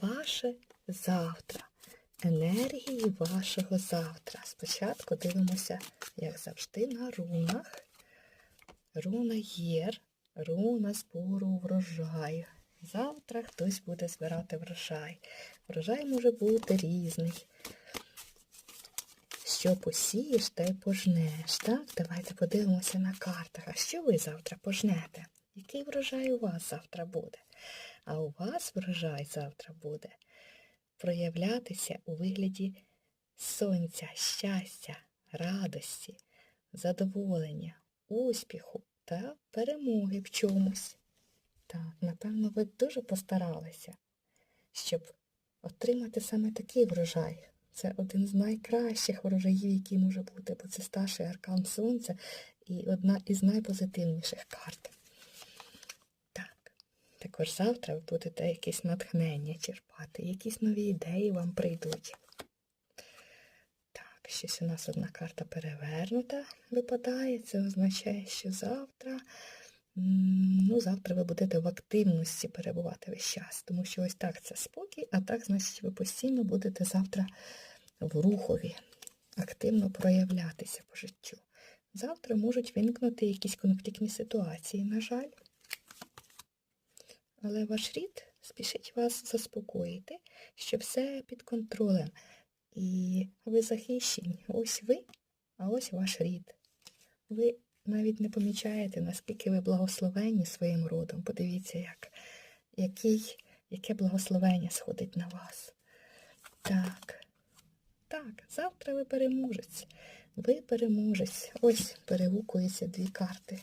ваше завтра, енергії вашого завтра. Спочатку дивимося, як завжди, на рунах. Руна єр, руна збору врожаю. Завтра хтось буде збирати врожай. Врожай може бути різний. Що посієш, те пожнеш. Так, давайте подивимося на картах. А що ви завтра пожнете? Який врожай у вас завтра буде? А у вас врожай завтра буде проявлятися у вигляді сонця, щастя, радості, задоволення, успіху та перемоги в чомусь. Так, напевно, ви дуже постаралися, щоб отримати саме такий врожай. Це один з найкращих врожаїв, який може бути, бо це старший аркан сонця і одна із найпозитивніших карт. Так, також завтра ви будете якесь натхнення черпати, якісь нові ідеї вам прийдуть. Так, щось у нас одна карта перевернута випадає. Це означає, що завтра, ну, завтра ви будете в активності перебувати весь час. Тому що ось так це спокій, а так, значить, ви постійно будете завтра в рухові, активно проявлятися по життю. Завтра можуть виникнути якісь конфліктні ситуації, на жаль. Але ваш рід спішить вас заспокоїти, що все під контролем. І ви захищені. Ось ви, а ось ваш рід. Ви навіть не помічаєте, наскільки ви благословенні своїм родом. Подивіться, як, який, яке благословення сходить на вас. Так, так, завтра ви переможець. Ви переможець. Ось перегукуються дві карти.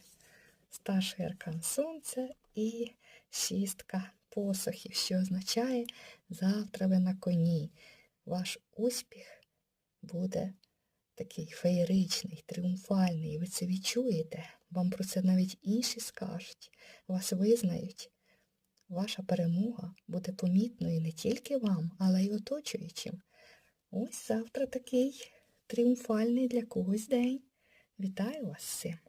Старший аркан сонця і шістка посохів, що означає завтра ви на коні. Ваш успіх буде такий феєричний, тріумфальний. Ви це відчуєте. Вам про це навіть інші скажуть, вас визнають. Ваша перемога буде помітною не тільки вам, але й оточуючим. Ось завтра такий тріумфальний для когось день. Вітаю вас цим.